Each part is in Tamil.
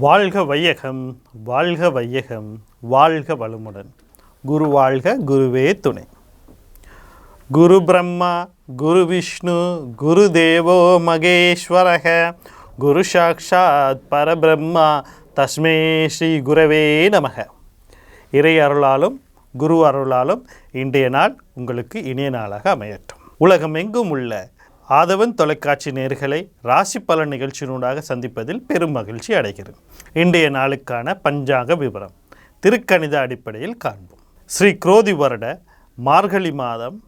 வாழ்க வையகம் வாழ்க வையகம் வாழ்க வளமுடன். குரு வாழ்க குருவே துணை. குரு பிரம்மா குரு விஷ்ணு குரு தேவோ மகேஸ்வரக குரு சாக்ஷாத் பரபிரம்மா தஸ்மே ஸ்ரீ குரவே நமக. இறை அருளாலும் குரு அருளாலும் இன்றைய நாள் உங்களுக்கு இனிய நாளாக அமையட்டும். உலகமெங்கும் உள்ள ஆதவன் தொலைக்காட்சி நேர்களை ராசி பலன் நிகழ்ச்சியினூடாக சந்திப்பதில் பெரும் மகிழ்ச்சி அடைகிறது இன்றைய நாளுக்கான பஞ்சாங்க விவரம். திருக்கணித அடிப்படையில் காண்போம். ஸ்ரீ குரோதி வருட மார்கழி மாதம்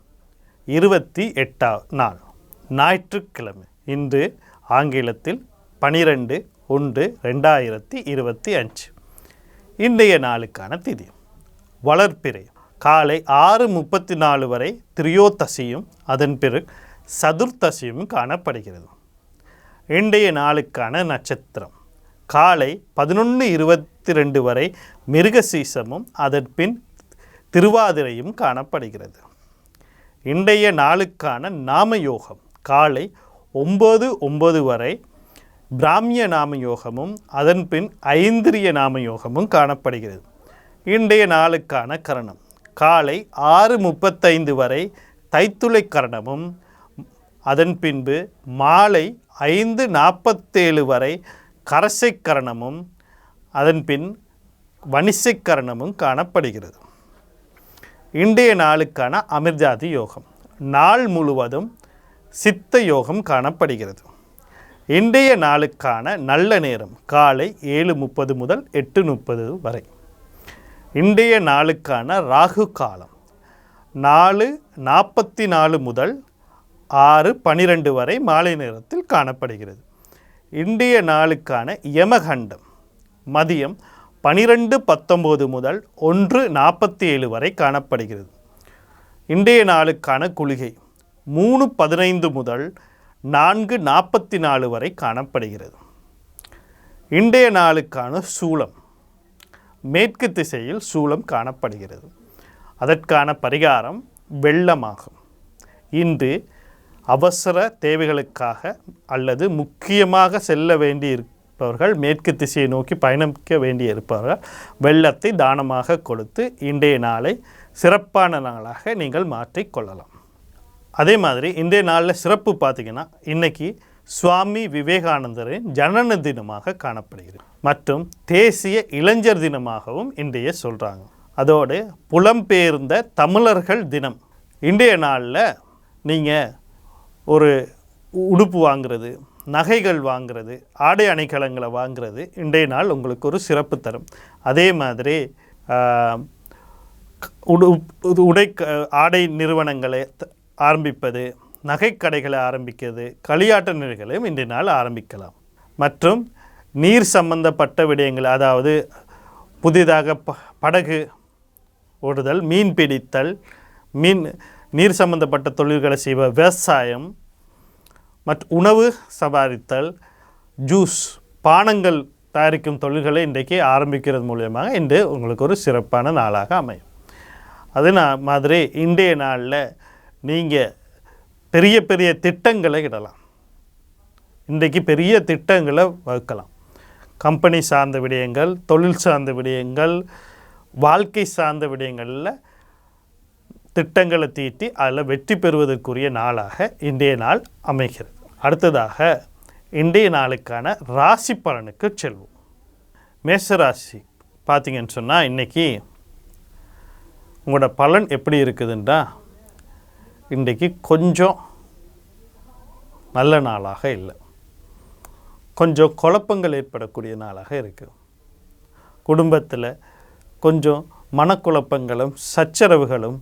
இருபத்தி எட்டாம் நாள் ஞாயிற்றுக்கிழமை. இன்று ஆங்கிலத்தில் பனிரெண்டு ஒன்று ரெண்டாயிரத்தி இருபத்தி அஞ்சு. இன்றைய நாளுக்கான திதி. வளர்ப்பிறை காலை ஆறு முப்பத்தி நாலு வரை திரியோதசியும் அதன் பிறகு சதுர்த்தசியும் காணப்படுகிறது. இன்றைய நாளுக்கான நட்சத்திரம். காலை பதினொன்று இருபத்தி ரெண்டு வரை மிருகசீசமும் அதன் பின் திருவாதிரையும் காணப்படுகிறது. இன்றைய நாளுக்கான நாம யோகம் காலை ஒம்பது ஒம்பது வரை பிராமிய நாம யோகமும் அதன் பின் ஐந்திரிய நாம யோகமும் காணப்படுகிறது. இன்றைய நாளுக்கான கரணம். காலை ஆறு முப்பத்தைந்து வரை தைத்துளை கரணமும் அதன் பின்பு மாலை ஐந்து நாற்பத்தேழு வரை கரசை கரணமும் அதன் பின் வணிசை கரணமும் காணப்படுகிறது. இன்றைய நாளுக்கான அமிர்தாதி யோகம். நாள் முழுவதும் சித்த யோகம் காணப்படுகிறது. இன்றைய நாளுக்கான நல்ல நேரம் காலை ஏழு முப்பது முதல் எட்டு முப்பது வரை. இன்றைய நாளுக்கான ராகு காலம் நாலு நாற்பத்தி நாலு முதல் ஆறு பனிரெண்டு வரை மாலை நேரத்தில் காணப்படுகிறது. இன்றைய நாளுக்கான யமகண்டம் மதியம் பனிரெண்டு பத்தொம்போது முதல் ஒன்று நாற்பத்தி ஏழு வரை காணப்படுகிறது. இன்றைய நாளுக்கான குளிகை மூணு பதினைந்து முதல் நான்கு நாற்பத்தி நாலு வரை காணப்படுகிறது. இன்றைய நாளுக்கான சூளம் மேற்கு திசையில் சூளம் காணப்படுகிறது. அதற்கான பரிகாரம் வெள்ளமாகும். இன்று அவசர தேவைகளுக்காக அல்லது முக்கியமாக செல்ல வேண்டி இருப்பவர்கள் மேற்கு திசையை நோக்கி பயணிக்க வேண்டி இருப்பவர்கள் வெள்ளத்தை தானமாக கொடுத்து இன்றைய நாளை சிறப்பான நாளாக நீங்கள் மாற்றிக்கொள்ளலாம் அதே மாதிரி இன்றைய நாளில் சிறப்பு பார்த்தீங்கன்னா இன்றைக்கி சுவாமி விவேகானந்தரின் ஜனன தினமாக காணப்படுகிறது. மற்றும் தேசிய இளைஞர் தினமாகவும் இன்றைய சொல்கிறாங்க அதோடு புலம்பெயர்ந்த தமிழர்கள் தினம். இன்றைய நாளில் நீங்கள் ஒரு உடுப்பு வாங்குறது நகைகள் வாங்குறது ஆடை அணைக்கலங்களை வாங்குறது இன்றைய நாள் உங்களுக்கு ஒரு சிறப்பு தரும். அதே மாதிரி உடு உடை ஆடை நிறுவனங்களை த- ஆரம்பிப்பது நகைக்கடைகளை ஆரம்பிக்கிறது களியாட்ட நிலைகளையும் இன்றைய நாள் ஆரம்பிக்கலாம். மற்றும் நீர் சம்பந்தப்பட்ட விடயங்கள் அதாவது புதிதாக ப படகு ஓடுதல் மீன் பிடித்தல் மீன் நீர் சம்பந்தப்பட்ட தொழில்களை செய்வ விவசாயம் மற்றும் உணவு சபாரித்தல் ஜூஸ் பானங்கள் தயாரிக்கும் தொழில்களை இன்றைக்கு ஆரம்பிக்கிறது மூலியமாக இன்று உங்களுக்கு ஒரு சிறப்பான நாளாக அமையும். அது நான் மாதிரி இன்றைய நாளில் நீங்கள் பெரிய பெரிய திட்டங்களை இடலாம். இன்றைக்கு பெரிய திட்டங்களை வகுக்கலாம். கம்பெனி சார்ந்த விடயங்கள் தொழில் சார்ந்த விடயங்கள் வாழ்க்கை சார்ந்த விடயங்களில் திட்டங்களை தீட்டி அதில் வெற்றி பெறுவதற்குரிய நாளாக இன்றைய நாள் அமைகிறது. அடுத்ததாக இன்றைய நாளுக்கான ராசி பலனுக்கு செல்வோம். மேசராசி பார்த்தீங்கன்னு சொன்னால் இன்றைக்கி உங்களோட பலன் எப்படி இருக்குதுன்றா இன்றைக்கு கொஞ்சம் நல்ல நாளாக இல்லை. கொஞ்சம் குழப்பங்கள் ஏற்படக்கூடிய நாளாக இருக்குது குடும்பத்தில் கொஞ்சம் மனக்குழப்பங்களும் சச்சரவுகளும்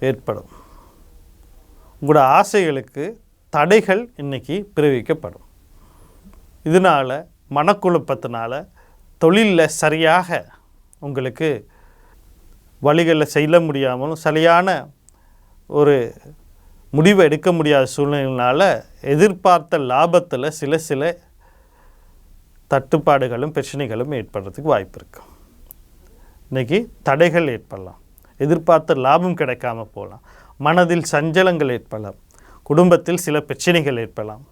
ஏற்படும். உங்களோட ஆசைகளுக்கு தடைகள் இன்றைக்கி பிறவிக்கப்படும். இதனால் மனக்குழப்பத்தினால தொழிலில் சரியாக உங்களுக்கு வழிகளில் செல்ல முடியாமலும் சரியான ஒரு முடிவை எடுக்க முடியாத சூழ்நிலையினால் எதிர்பார்த்த லாபத்தில் சில சில தட்டுப்பாடுகளும் பிரச்சனைகளும் ஏற்படுறதுக்கு வாய்ப்பு இருக்கும் இன்னைக்கு தடைகள் ஏற்படலாம். எதிர்பார்த்த லாபம் கிடைக்காம போகலாம். மனதில் சஞ்சலங்கள் ஏற்படலாம். குடும்பத்தில் சில பிரச்சனைகள் ஏற்படலாம்.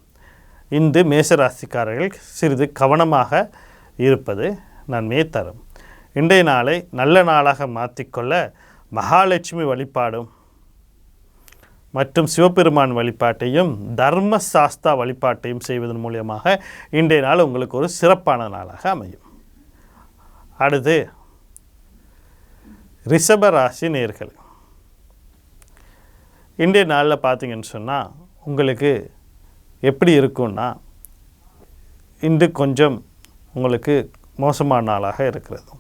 இன்று மேசராசிக்காரர்கள் சிறிது கவனமாக இருப்பது நன்மையை தரும். இன்றைய நாளை நல்ல நாளாக மாற்றிக்கொள்ள மகாலட்சுமி வழிபாடும் மற்றும் சிவபெருமான் வழிபாட்டையும் தர்ம சாஸ்தா வழிபாட்டையும் செய்வதன் மூலியமாக இன்றைய நாள் உங்களுக்கு ஒரு சிறப்பான நாளாக அமையும். அடுத்து ரிஷப ராசி நேர்கள். இன்றைய நாளில் பார்த்தீங்கன்னு சொன்னால் உங்களுக்கு எப்படி இருக்கும்னா இன்று கொஞ்சம் உங்களுக்கு மோசமான நாளாக இருக்கிறது.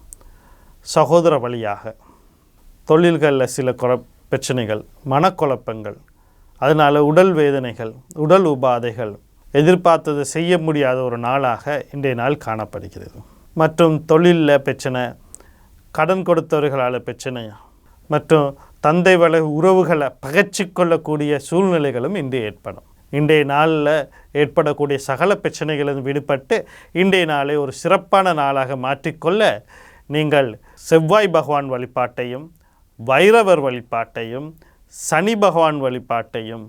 சகோதர வழியாக தொழில்களில் சில குற பிரச்சனைகள் மனக்குழப்பங்கள் அதனால் உடல் வேதனைகள் உடல் உபாதைகள் எதிர்பார்த்ததை செய்ய முடியாத ஒரு நாளாக இன்றைய நாள் காணப்படுகிறது. மற்றும் தொழிலில் பிரச்சனை கடன் கொடுத்தவர்களால் பிரச்சனையா மற்றும் தந்தை வள உறவுகளை பகைச்சு கொள்ளக்கூடிய சூழ்நிலைகளும் இன்று ஏற்படும். இன்றைய நாளில் ஏற்படக்கூடிய சகல பிரச்சனைகளும் விடுபட்டு இன்றைய நாளை ஒரு சிறப்பான நாளாக மாற்றிக்கொள்ள நீங்கள் செவ்வாய் பகவான் வழிபாட்டையும் வைரவர் வழிபாட்டையும் சனி பகவான் வழிபாட்டையும்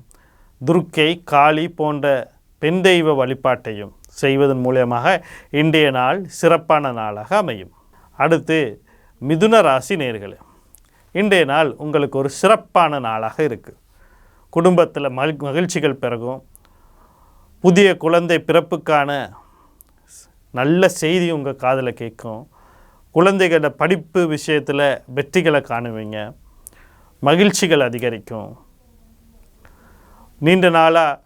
துர்க்கை காளி போன்ற பெண் தெய்வ வழிபாட்டையும் செய்வதன் மூலியமாக இன்றைய நாள் சிறப்பான நாளாக அமையும். அடுத்து மிதுன ராசி நேர்களே இன்றைய நாள் உங்களுக்கு ஒரு சிறப்பான நாளாக இருக்குது குடும்பத்தில் மகிழ் மகிழ்ச்சிகள் பிறகும் புதிய குழந்தை பிறப்புக்கான நல்ல செய்தி உங்கள் காதில் கேட்கும். குழந்தைகளோட படிப்பு விஷயத்தில் வெற்றிகளை காணுவீங்க. மகிழ்ச்சிகள் அதிகரிக்கும். நீண்ட நாளாக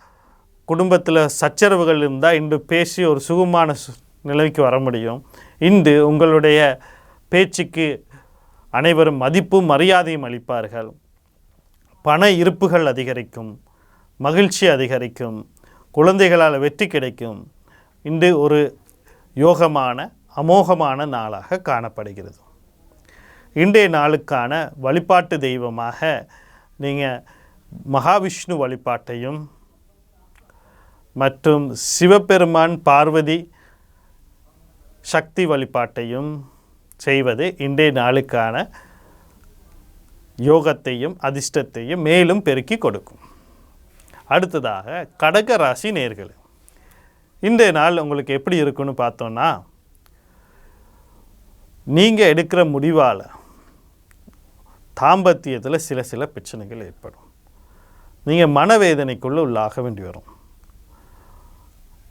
குடும்பத்தில் சச்சரவுகள் இருந்தால் இன்று பேசி ஒரு சுகமான நிலைக்கு வர முடியும். இன்று உங்களுடைய பேச்சுக்கு அனைவரும் மதிப்பும் மரியாதையும் அளிப்பார்கள். பண இருப்புகள் அதிகரிக்கும் மகிழ்ச்சி அதிகரிக்கும் குழந்தைகளால் வெற்றி கிடைக்கும். இன்று ஒரு யோகமான அமோகமான நாளாக காணப்படுகிறது. இன்றைய நாளுக்கான வழிபாட்டு தெய்வமாக நீங்கள் மகாவிஷ்ணு வழிபாட்டையும் மற்றும் சிவபெருமான் பார்வதி சக்தி வழிபாட்டையும் செய்வது இன்றைய நாளுக்கான யோகத்தையும் அதிர்ஷ்டத்தையும் மேலும் பெருக்கி கொடுக்கும். அடுத்ததாக கடக ராசி நேர்கள் இன்றைய நாள் உங்களுக்கு எப்படி இருக்குன்னு பார்த்தோன்னா நீங்கள் எடுக்கிற முடிவால் தாம்பத்தியத்தில் சில சில பிரச்சனைகள் ஏற்படும். நீங்கள் மனவேதனைக்குள்ளே உள்ளாக வேண்டி வரும்.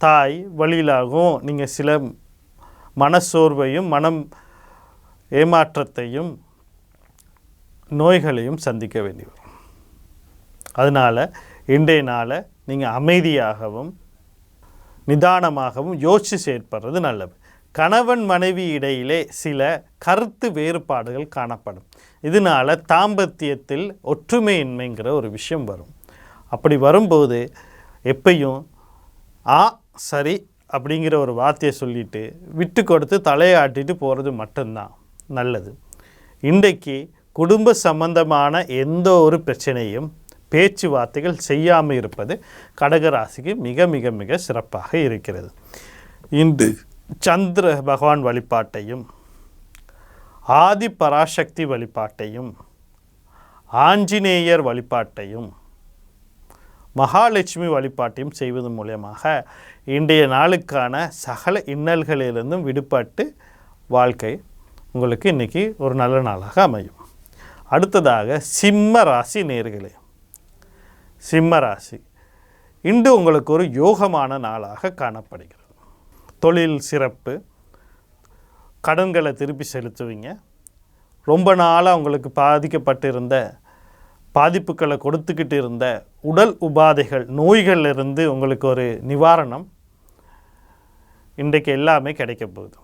தாய் வழியிலாகவும் நீங்கள் சில மனசோர்வையும் மனம் ஏமாற்றத்தையும் நோய்களையும் சந்திக்க வேண்டி வரும். அதனால் இன்றைய நாளை நீங்கள் அமைதியாகவும் நிதானமாகவும் யோசித்து செயற்படுறது நல்லது. கணவன் மனைவி இடையிலே சில கருத்து வேறுபாடுகள் காணப்படும். இதனால் தாம்பத்தியத்தில் ஒற்றுமையின்மைங்கிற ஒரு விஷயம் வரும். அப்படி வரும்போது எப்பையும் ஆ சரி அப்படிங்கிற ஒரு வார்த்தையை சொல்லிட்டு விட்டு கொடுத்து தலையாட்டிட்டு போகிறது மட்டும்தான். நல்லது. இன்றைக்கு குடும்ப சம்பந்தமான எந்த ஒரு பிரச்சனையும் பேச்சுவார்த்தைகள் செய்யாமல் இருப்பது கடகராசிக்கு மிக மிக மிக சிறப்பாக இருக்கிறது. இன்று சந்திர பகவான் வழிபாட்டையும் ஆதி பராசக்தி வழிபாட்டையும் ஆஞ்சநேயர் வழிபாட்டையும் மகாலட்சுமி வழிபாட்டையும் செய்வதன் மூலயமாக இன்றைய நாளுக்கான சகல இன்னல்களிலிருந்தும் விடுபட்டு வாழ்க்கை உங்களுக்கு இன்றைக்கி ஒரு நல்ல நாளாக அமையும். அடுத்ததாக சிம்ம ராசி நேர்களே. சிம்ம ராசி. இன்று உங்களுக்கு ஒரு யோகமான நாளாக காணப்படுகிறது. தொழில் சிறப்பு. கடன்களை திருப்பி செலுத்துவீங்க. ரொம்ப நாளாக உங்களுக்கு பாதிக்கப்பட்டிருந்த பாதிப்புகளை கொடுத்துக்கிட்டு இருந்த உடல் உபாதைகள் நோய்கள் இருந்து உங்களுக்கு ஒரு நிவாரணம். இன்றைக்கு எல்லாமே கிடைக்க போகுது.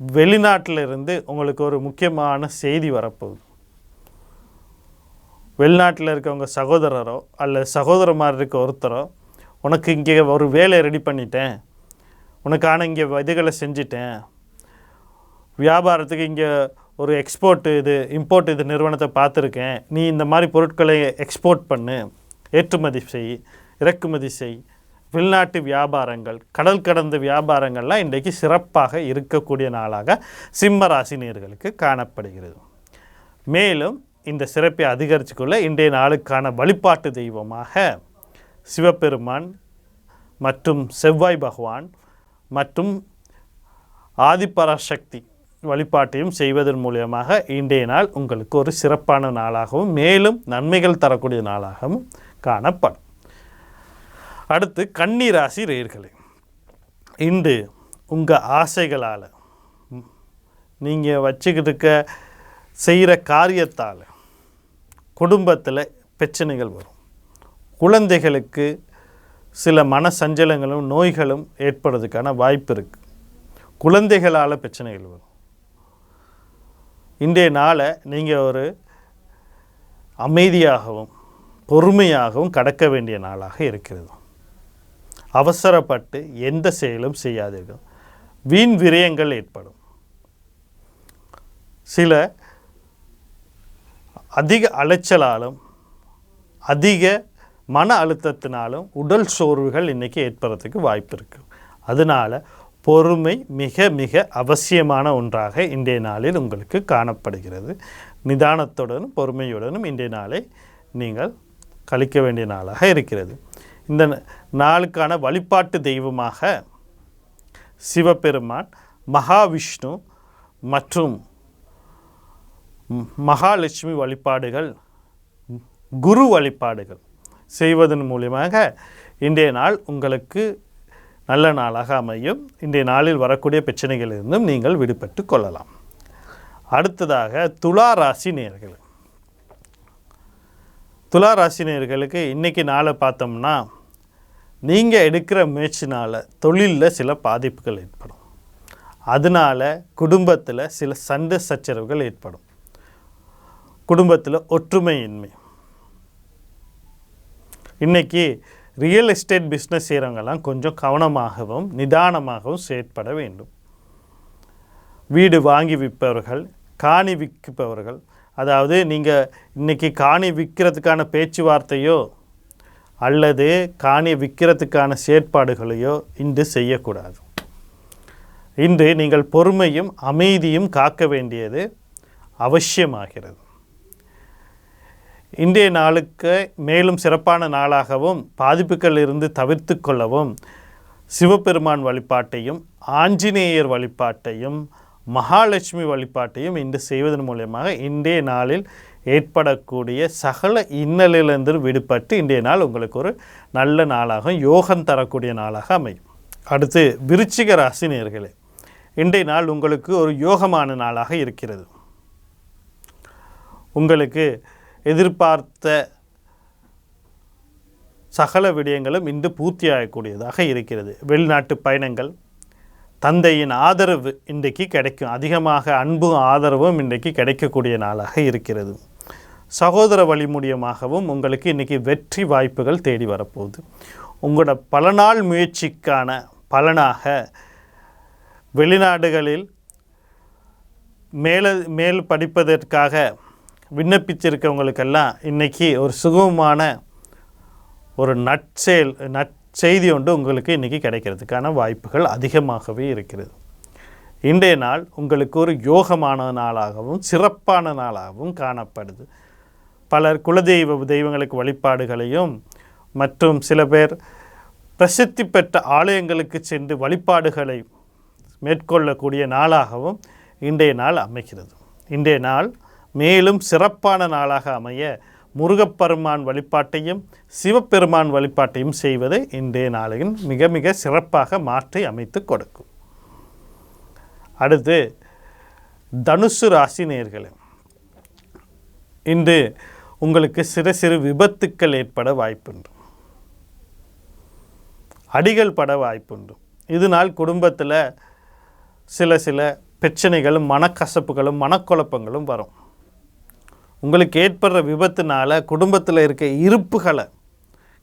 வெளிநாட்டில் இருந்து உங்களுக்கு ஒரு முக்கியமான செய்தி வரப்போகுது. வெளிநாட்டில் இருக்கவங்க சகோதரரோ அல்லது சகோதரமார் இருக்க ஒருத்தரோ உனக்கு இங்கே ஒரு வேலையை ரெடி பண்ணிட்டேன். உனக்கான இங்கே இதுகளை செஞ்சிட்டேன். வியாபாரத்துக்கு இங்கே ஒரு எக்ஸ்போர்ட் இது இம்போர்ட் இது நிறுவனத்தை பார்த்துருக்கேன். நீ இந்த மாதிரி பொருட்களை எக்ஸ்போர்ட் பண்ணு. ஏற்றுமதி செய் இறக்குமதி செய். வெளிநாட்டு வியாபாரங்கள் கடல் கடந்த வியாபாரங்கள்லாம் இன்றைக்கு சிறப்பாக இருக்கக்கூடிய நாளாக சிம்ம ராசினியர்களுக்கு காணப்படுகிறது. மேலும் இந்த சிறப்பை அதிகரித்துக்கொள்ள இன்றைய நாளுக்கான வழிபாட்டு தெய்வமாக சிவபெருமான் மற்றும் செவ்வாய் பகவான் மற்றும் ஆதிபராசக்தி வழிபாட்டையும் செய்வதன் மூலியமாக இன்றைய நாள் உங்களுக்கு ஒரு சிறப்பான நாளாகவும் மேலும் நன்மைகள் தரக்கூடிய நாளாகவும் காணப்படும். அடுத்து கன்னி ராசி ரேர்களே இன்று உங்கள் ஆசைகளால் நீங்கள் வச்சுக்கிட்டு இருக்க செய்கிற காரியத்தால் குடும்பத்தில் பிரச்சனைகள் வரும். குழந்தைகளுக்கு சில மன சஞ்சலங்களும் நோய்களும் ஏற்படுறதுக்கான வாய்ப்பு இருக்குது குழந்தைகளால் பிரச்சனைகள் வரும். இன்றைய நாளை நீங்கள் ஒரு அமைதியாகவும் பொறுமையாகவும் கடக்க வேண்டிய நாளாக இருக்கிறது. அவசரப்பட்டு எந்த செயலும் செய்யாதீர்கள். வீண் விரயங்கள் ஏற்படும். சில அதிக அலைச்சலாலும் அதிக மன அழுத்தத்தினாலும் உடல் சோர்வுகள் இன்றைக்கி ஏற்படுறதுக்கு வாய்ப்பு இருக்குது அதனால் பொறுமை மிக மிக அவசியமான ஒன்றாக இன்றைய நாளில் உங்களுக்கு காணப்படுகிறது. நிதானத்துடனும் பொறுமையுடனும் இன்றைய நாளை நீங்கள் கழிக்க வேண்டிய நாளாக இருக்கிறது. இந்த ந- நாளுக்கான வழிபாட்டு தெய்வமாக சிவபெருமான் மகாவிஷ்ணு மற்றும் மகாலட்சுமி வழிபாடுகள் குரு வழிபாடுகள் செய்வதன் மூலியமாக இன்றைய நாள் உங்களுக்கு நல்ல நாளாக அமையும். இன்றைய நாளில் வரக்கூடிய பிரச்சனைகளிலிருந்தும் நீங்கள் விடுபட்டு கொள்ளலாம். அடுத்ததாக துலா ராசி நேர்கள் துலா ராசி நேர்களுக்கு இன்றைக்கி நாளை பார்த்தோம்னா நீங்கள் எடுக்கிற முயற்சினால் தொழிலில் சில பாதிப்புகள் ஏற்படும். அதனால் குடும்பத்தில் சில சண்டை சச்சரவுகள் ஏற்படும். குடும்பத்தில் ஒற்றுமையின்மை. இன்றைக்கி ரியல் எஸ்டேட் பிஸ்னஸ் செய்கிறவங்கெல்லாம் கொஞ்சம் கவனமாகவும் நிதானமாகவும் செயற்பட வேண்டும். வீடு வாங்கி விற்பவர்கள் காணி விற்பவர்கள் அதாவது நீங்கள் இன்றைக்கி காணி விற்கிறதுக்கான பேச்சுவார்த்தையோ அல்லது காணி விற்கிறதுக்கான செயற்பாடுகளையோ இன்று செய்யக்கூடாது. இன்று நீங்கள் பொறுமையும் அமைதியும் காக்க வேண்டியது அவசியமாகிறது. இன்றைய நாளுக்கு மேலும் சிறப்பான நாளாகவும் பாதிப்புகள் இருந்து தவிர்த்து கொள்ளவும் சிவபெருமான் வழிபாட்டையும் ஆஞ்சநேயர் வழிபாட்டையும் மகாலட்சுமி வழிபாட்டையும் இன்று செய்வதன் மூலயமாக இன்றைய நாளில் ஏற்படக்கூடிய சகல இன்னலிலிருந்து விடுபட்டு இன்றைய நாள் உங்களுக்கு ஒரு நல்ல நாளாக யோகம் தரக்கூடிய நாளாக அமையும். அடுத்து விருச்சிக ராசி நேர்களே இன்றைய நாள் உங்களுக்கு ஒரு யோகமான நாளாக இருக்கிறது. உங்களுக்கு எதிர்பார்த்த சகல விடயங்களும் இன்று பூர்த்தியாகக்கூடியதாக இருக்கிறது. வெளிநாட்டு பயணங்கள் தந்தையின் ஆதரவு இன்றைக்கு கிடைக்கும். அதிகமாக அன்பும் ஆதரவும் இன்றைக்கு கிடைக்கக்கூடிய நாளாக இருக்கிறது. சகோதர வழி மூலியமாகவும் உங்களுக்கு இன்றைக்கி வெற்றி வாய்ப்புகள் தேடி வரப்போகுது. உங்களோட பல நாள் முயற்சிக்கான பலனாக வெளிநாடுகளில் மேல மேல் படிப்பதற்காக விண்ணப்பிச்சிருக்கவங்களுக்கெல்லாம் இன்றைக்கி ஒரு சுகமான ஒரு நற்செயல் நற்செய்தி ஒன்று உங்களுக்கு இன்றைக்கி கிடைக்கிறதுக்கான வாய்ப்புகள் அதிகமாகவே இருக்கிறது. இன்றைய நாள் உங்களுக்கு ஒரு யோகமான நாளாகவும் சிறப்பான நாளாகவும் காணப்படுது. பலர் குலதெய்வ தெய்வங்களுக்கு வழிபாடுகளையும் மற்றும் சில பேர் பிரசித்தி பெற்ற ஆலயங்களுக்கு சென்று வழிபாடுகளை மேற்கொள்ளக்கூடிய நாளாகவும் இன்றைய நாள் அமைகிறது. இன்றைய நாள் மேலும் சிறப்பான நாளாக அமைய முருகப்பெருமான் வழிபாட்டையும் சிவபெருமான் வழிபாட்டையும் செய்வது இன்றைய நாளின் மிக மிக சிறப்பாக மாற்றி அமைத்து கொடுக்கும். அடுத்து தனுசு ராசி நேர்களே இன்று உங்களுக்கு சிறு சிறு விபத்துக்கள் ஏற்பட வாய்ப்புண்டு. அடிகள் பட வாய்ப்புண்டு. இதனால் குடும்பத்தில் சில சில பிரச்சனைகளும் மனக்கசப்புகளும் மனக்குழப்பங்களும் வரும். உங்களுக்கு ஏற்படுற விபத்துனால குடும்பத்தில் இருக்க இருப்புகளை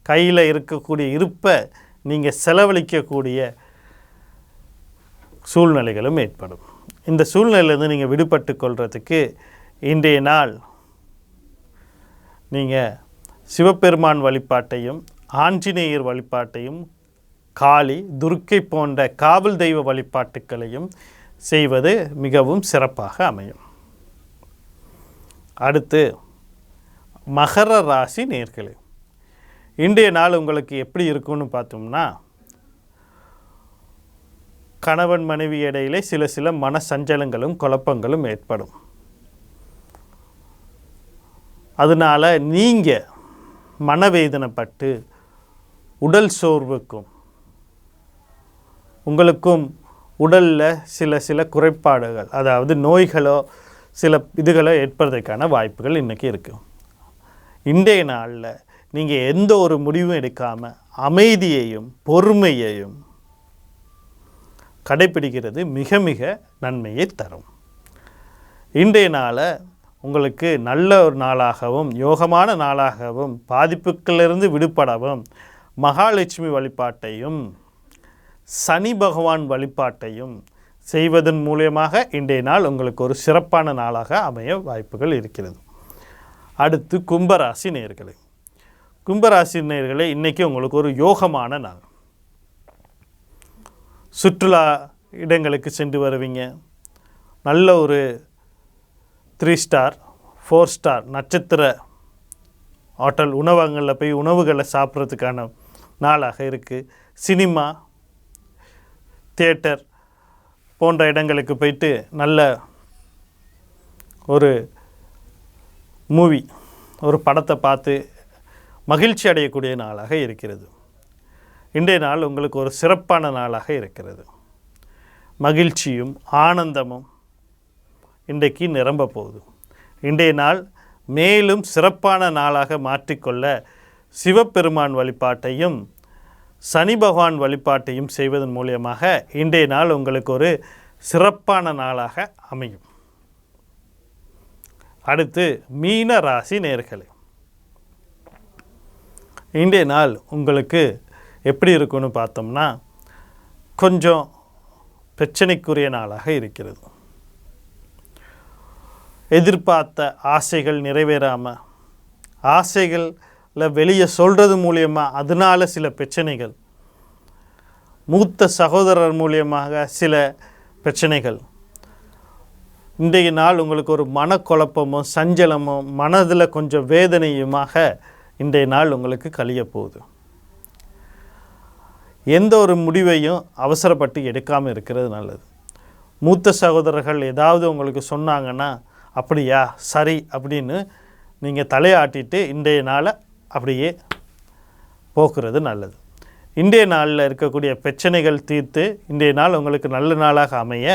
கையில் இருக்கக்கூடிய இருப்பை நீங்கள் செலவழிக்கக்கூடிய சூழ்நிலைகளும் ஏற்படும். இந்த சூழ்நிலையிலேருந்து நீங்கள் விடுபட்டு கொள்கிறதுக்கு இன்றைய நாள் நீங்கள் சிவபெருமான் வழிபாட்டையும் ஆஞ்சநேயர் வழிபாட்டையும் காளி துர்க்கை போன்ற காவல் தெய்வ வழிபாட்டுக்களையும் செய்வது மிகவும் சிறப்பாக அமையும். அடுத்து மகர ராசி நேர்களே. இன்றைய நாள் உங்களுக்கு எப்படி இருக்கும்னு பார்த்தோம்னா கணவன் மனைவி இடையிலே சில சில மன சஞ்சலங்களும் குழப்பங்களும் ஏற்படும். அதனால் நீங்கள் மனவேதனைப்பட்டு உடல் சோர்வுக்கும் உங்களுக்கும் உடலில் சில சில குறைபாடுகள் அதாவது நோய்களோ சில இதுகளோ ஏற்படுறதுக்கான வாய்ப்புகள் இன்றைக்கி இருக்குது இன்றைய நாளில் நீங்கள் எந்த ஒரு முடிவும் எடுக்காமல் அமைதியையும் பொறுமையையும் கடைப்பிடிக்கிறது மிக மிக நன்மையை தரும். இன்றைய நாளை உங்களுக்கு நல்ல ஒரு நாளாகவும் யோகமான நாளாகவும் பாதிப்புகளிலிருந்து விடுபடவும் மகாலட்சுமி வழிபாட்டையும் சனி பகவான் வழிபாட்டையும் செய்வதன் மூலியமாக இன்றைய நாள் உங்களுக்கு ஒரு சிறப்பான நாளாக அமைய வாய்ப்புகள் இருக்கிறது. அடுத்து கும்பராசி நேர்களே கும்பராசி நேர்களே இன்றைக்கி உங்களுக்கு ஒரு யோகமான நாள். சுற்றுலா இடங்களுக்கு சென்று வருவீங்க. நல்ல ஒரு த்ரீ ஸ்டார் ஃபோர் ஸ்டார் நட்சத்திர ஹோட்டல் உணவகங்களில் போய் உணவுகளை சாப்பிட்றதுக்கான நாளாக இருக்குது சினிமா தியேட்டர் போன்ற இடங்களுக்கு போயிட்டு நல்ல ஒரு மூவி ஒரு படத்தை பார்த்து மகிழ்ச்சி அடையக்கூடிய நாளாக இருக்கிறது. இன்றைய நாள் உங்களுக்கு ஒரு சிறப்பான நாளாக இருக்கிறது. மகிழ்ச்சியும் ஆனந்தமும் இன்றைக்கு நிரம்ப போகுது. இன்றைய நாள் மேலும் சிறப்பான நாளாக மாற்றிக்கொள்ள சிவபெருமான் வழிபாட்டையும் சனி பகவான் வழிபாட்டையும் செய்வதன் மூலியமாக இன்றைய நாள் உங்களுக்கு ஒரு சிறப்பான நாளாக அமையும். அடுத்து மீன ராசி நேர்களே. இன்றைய நாள் உங்களுக்கு எப்படி இருக்குன்னு பார்த்தோம்னா கொஞ்சம் பிரச்சனைக்குரிய நாளாக இருக்கிறது. எதிர்பார்த்த ஆசைகள் நிறைவேறாமல் ஆசைகளில் வெளியே சொல்கிறது மூலியமாக அதனால சில பிரச்சனைகள் மூத்த சகோதரர் மூலியமாக சில பிரச்சனைகள். இன்றைய நாள் உங்களுக்கு ஒரு மனக்குழப்பமும் சஞ்சலமும் மனதில் கொஞ்சம் வேதனையுமாக இன்றைய நாள் உங்களுக்கு கழிய போகுது. எந்த ஒரு முடிவையும் அவசரப்பட்டு எடுக்காமல் இருக்கிறது நல்லது. மூத்த சகோதரர்கள் ஏதாவது உங்களுக்கு சொன்னாங்கன்னா அப்படியா? சரி அப்படின்னு நீங்கள் தலையாட்டிட்டு இன்றைய நாளை அப்படியே போக்குறது நல்லது. இன்றைய நாளில் இருக்கக்கூடிய பிரச்சனைகள் தீர்த்து இன்றைய நாள் உங்களுக்கு நல்ல நாளாக அமைய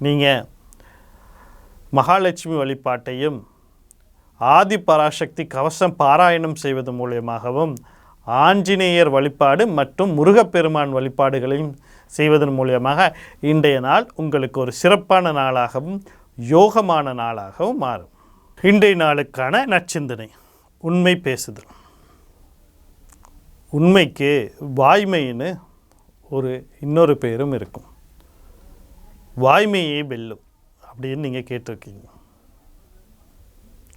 நீங்கள் மகாலட்சுமி வழிபாட்டையும் ஆதி பராசக்தி கவசம் பாராயணம் செய்வது மூலியமாகவும் ஆஞ்சநேயர் வழிபாடு மற்றும் முருகப்பெருமான் வழிபாடுகளையும் செய்வதன் மூலியமாக இன்றைய நாள் உங்களுக்கு ஒரு சிறப்பான நாளாகவும் யோகமான நாளாகவும் மாறும். இன்றைய நாளுக்கான நச்சிந்தனை உண்மை பேசுதல். உண்மைக்கு வாய்மைன்னு ஒரு இன்னொரு பேரும் இருக்கும். வாய்மையே வெல்லும் அப்படின்னு நீங்கள் கேட்டிருக்கீங்க.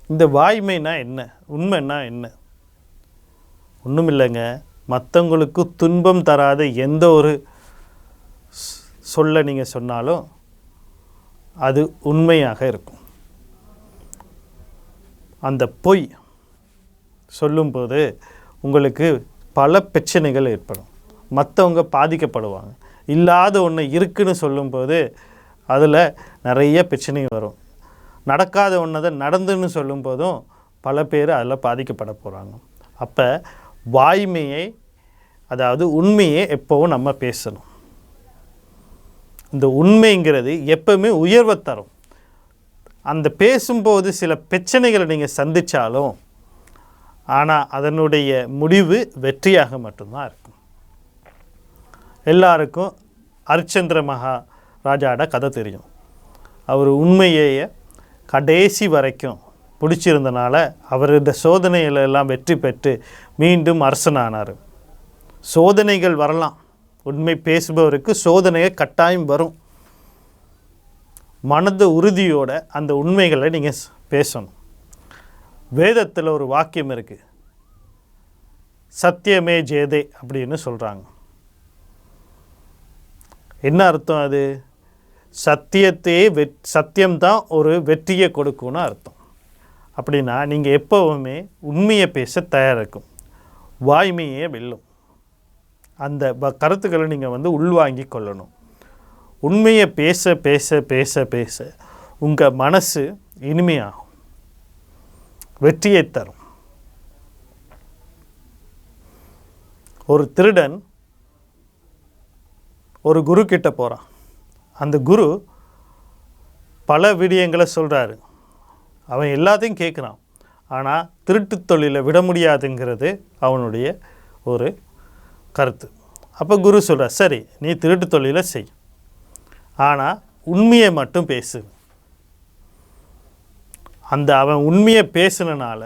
இந்த வாய்மைனா என்ன? உண்மைன்னா என்ன? ஒன்றும் இல்லைங்க மற்றவங்களுக்கு துன்பம் தராத எந்த ஒரு சொல்ல நீங்கள் சொன்னாலும் அது உண்மையாக இருக்கும். அந்த பொய் சொல்லும்போது உங்களுக்கு பல பிரச்சனைகள் ஏற்படும். மற்றவங்க பாதிக்கப்படுவாங்க. இல்லாத ஒன்று இருக்குன்னு சொல்லும்போது அதில் நிறைய பிரச்சனை வரும். நடக்காத ஒன்றதை நடந்துன்னு சொல்லும்போதும் பல பேர் அதில் பாதிக்கப்பட போகிறாங்க அப்போ வாய்மையை அதாவது உண்மையை எப்போவும் நம்ம பேசணும். இந்த உண்மைங்கிறது எப்பவுமே உயர்வை தரும். அந்த பேசும்போது சில பிரச்சனைகளை நீங்கள் சந்தித்தாலும் ஆனால் அதனுடைய முடிவு வெற்றியாக மட்டும்தான் இருக்கும். எல்லாருக்கும் ஹரிச்சந்திர மகா ராஜாட கதை தெரியும். அவர் உண்மையையே கடைசி வரைக்கும் பிடிச்சிருந்தனால அவர் இந்த எல்லாம் வெற்றி பெற்று மீண்டும் அரசனானார். சோதனைகள் வரலாம். உண்மை பேசுபவருக்கு சோதனையை கட்டாயம் வரும். மனது உறுதியோட அந்த உண்மைகளை நீங்கள் பேசணும். வேதத்தில் ஒரு வாக்கியம் இருக்குது சத்தியமே ஜெயதே அப்படின்னு சொல்கிறாங்க என்ன அர்த்தம் அது? சத்தியத்தையே வெட் சத்தியம்தான் ஒரு வெற்றியை கொடுக்கும்னு அர்த்தம். அப்படின்னா நீங்கள் எப்போவுமே உண்மையை பேச தயாராக வாய்மையே வெல்லும். அந்த ப கருத்துக்களை நீங்கள் வந்து உள்வாங்கி கொள்ளணும். உண்மையை பேச பேச பேச பேச உங்கள் மனசு இனிமையாகும். வெற்றியை தரும். ஒரு திருடன் ஒரு குரு கிட்ட போகிறான் அந்த குரு பல விடயங்களை சொல்கிறாரு அவன் எல்லாத்தையும் கேட்குறான் ஆனால் திருட்டுத் தொழிலை விட முடியாதுங்கிறது அவனுடைய ஒரு கருத்து. அப்போ குரு சொல்கிறார் சரி நீ திருட்டு தொழிலை செய். ஆனால் உண்மையை மட்டும் பேசு. அந்த அவன் உண்மையை பேசுனனால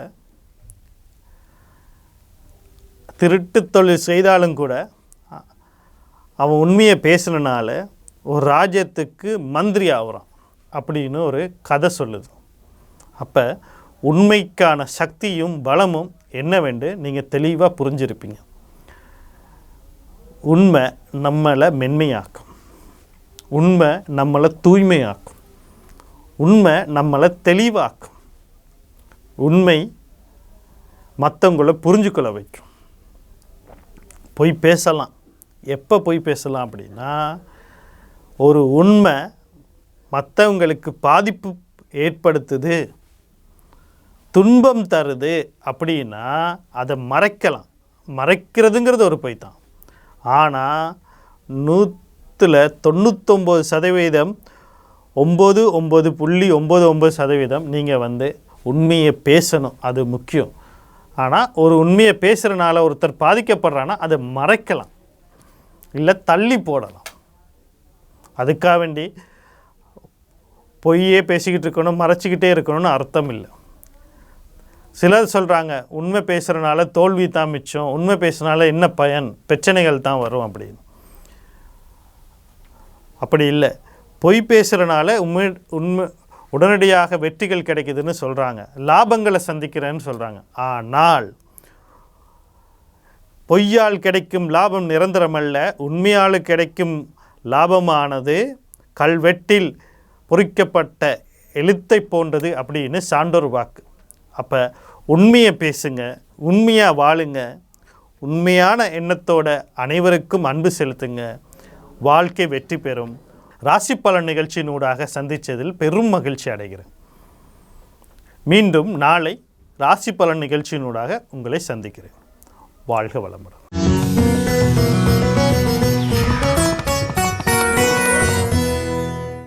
திருட்டு தொழில் செய்தாலும் கூட அவன் உண்மையை பேசுனனால ஒரு ராஜ்யத்துக்கு மந்திரி ஆகுறான் அப்படின்னு ஒரு கதை சொல்லுது. அப்போ உண்மைக்கான சக்தியும் பலமும் என்னவென்று நீங்கள் தெளிவாக புரிஞ்சிருப்பீங்க. உண்மை நம்மளை மென்மையாக்கும். உண்மை நம்மளை தூய்மையாக்கும். உண்மை நம்மளை தெளிவாக்கும். உண்மை மற்றவங்கள புரிஞ்சுக்கொள்ள வைக்கும். பொய் பேசலாம். எப்போ பொய் பேசலாம் அப்படின்னா ஒரு உண்மை மற்றவங்களுக்கு பாதிப்பு ஏற்படுத்துது துன்பம் தருது அப்படின்னா அதை மறைக்கலாம். மறைக்கிறதுங்கிறது ஒரு பொய் தான் ஆனால் நூற்றில் தொண்ணூத்தொம்பது சதவீதம் ஒம்பது ஒம்பது புள்ளி ஒம்பது ஒம்பது சதவீதம் நீங்கள் வந்து உண்மையை பேசணும். அது முக்கியம். ஆனால் ஒரு உண்மையை பேசுகிறனால ஒருத்தர் பாதிக்கப்படுறான்னா அதை மறைக்கலாம். இல்லை தள்ளி போடலாம். அதுக்காக வேண்டி பொய்யே பேசிக்கிட்டு இருக்கணும் மறைச்சிக்கிட்டே இருக்கணும்னு அர்த்தம் இல்லை. சிலர் சொல்கிறாங்க உண்மை பேசுகிறனால தோல்வி தான் மிச்சம் உண்மை பேசுனால என்ன பயன்? பிரச்சனைகள் தான் வரும் அப்படின்னு. அப்படி இல்லை. பொய் பேசுகிறனால உண்மை உண்மை உடனடியாக வெற்றிகள் கிடைக்குதுன்னு சொல்கிறாங்க லாபங்களை சந்திக்கிறேன்னு சொல்கிறாங்க ஆனால் பொய்யால் கிடைக்கும் லாபம் நிரந்தரமல்ல உண்மையால் கிடைக்கும் லாபமானது கல்வெட்டில் பொறிக்கப்பட்ட எழுத்தை போன்றது அப்படின்னு சான்றோர் வாக்கு. அப்போ உண்மையை பேசுங்க உண்மையாக வாழுங்க உண்மையான எண்ணத்தோட அனைவருக்கும் அன்பு செலுத்துங்க. வாழ்க்கை வெற்றி பெறும். ராசி பலன் நிகழ்ச்சியினூடாக சந்தித்ததில் பெரும் மகிழ்ச்சி அடைகிறேன். மீண்டும் நாளை ராசி பலன் நிகழ்ச்சியினூடாக உங்களை சந்திக்கிறேன். வாழ்க வளமுடன்.